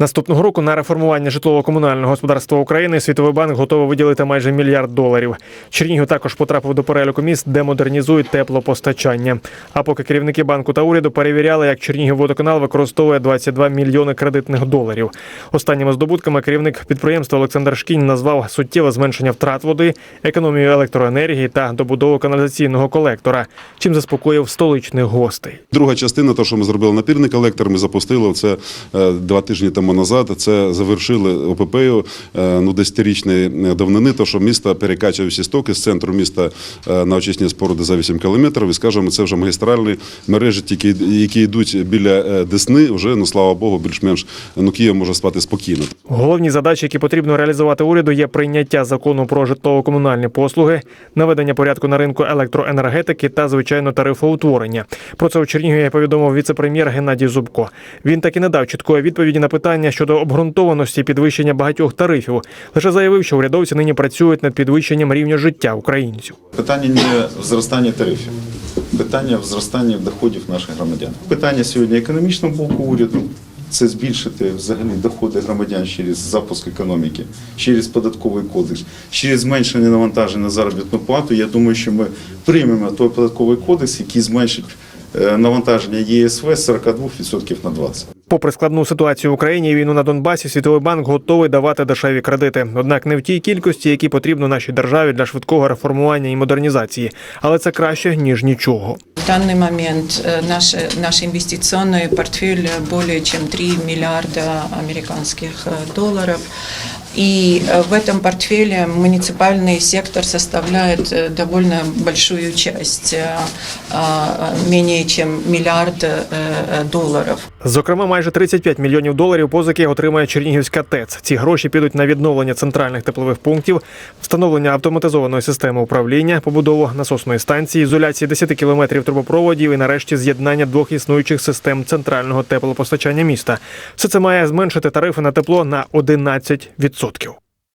Наступного року на реформування житлово-комунального господарства України Світовий банк готовий виділити майже мільярд доларів. Чернігів також потрапив до переліку міст, де модернізують теплопостачання. А поки керівники банку та уряду перевіряли, як Чернігівводоканал використовує 22 мільйони кредитних доларів. Останніми здобутками керівник підприємства Олександр Шкінь назвав суттєве зменшення втрат води, економію електроенергії та добудову каналізаційного колектора, чим заспокоїв столичних гостей. Друга частина, то, що ми зробили напірний колектор, ми запустили це е, два тижні тому назад. Це завершили ОПП-ю е, ну, десятирічної давнини, то що місто перекачує всі стоки з центру міста е, на очисні споруди за 8 кілометрів. І скажімо, це вже магістральні мережі, тільки які йдуть біля е, Десни. Вже ну слава Богу, більш-менш ну Київ може спати спокійно. Головні задачі, які потрібно реалізувати уряду, є прийняття закону про житлово-комунальні послуги, наведення порядку на ринку електроенергетики та звичайно тарифоутворення. Про це у Чернігові повідомив віце-прем'єр Геннадій Зубко. Він так і не дав чіткої відповіді на питання щодо обґрунтованості підвищення багатьох тарифів. Лише заявив, що урядовці нині працюють над підвищенням рівня життя українців. Питання не в зростанні тарифів, питання в зростанні доходів наших громадян. Питання сьогодні економічного боку уряду. Це збільшити взагалі доходи громадян через запуск економіки, через податковий кодекс, через зменшення навантажень на заробітну плату. Я думаю, що ми приймемо той податковий кодекс, який зменшить е, навантаження ЄСВ з 42% на 20%. Попри складну ситуацію в Україні і війну на Донбасі, Світовий банк готовий давати дешеві кредити. Однак не в тій кількості, які потрібно нашій державі для швидкого реформування і модернізації. Але це краще ніж нічого. В данный момент э, наш, наш инвестиционный портфель более чем 3 миллиарда американских э, долларов. И э, в этом портфеле муниципальный сектор составляет э, довольно большую часть, э, а, менее чем миллиард э, э, долларов. Зокрема, майже 35 мільйонів доларів позики отримає Чернігівська ТЕЦ. Ці гроші підуть на відновлення центральних теплових пунктів, встановлення автоматизованої системи управління, побудову насосної станції, ізоляції 10 кілометрів трубопроводів і нарешті з'єднання двох існуючих систем центрального теплопостачання міста. Все це має зменшити тарифи на тепло на 11%. відсотків.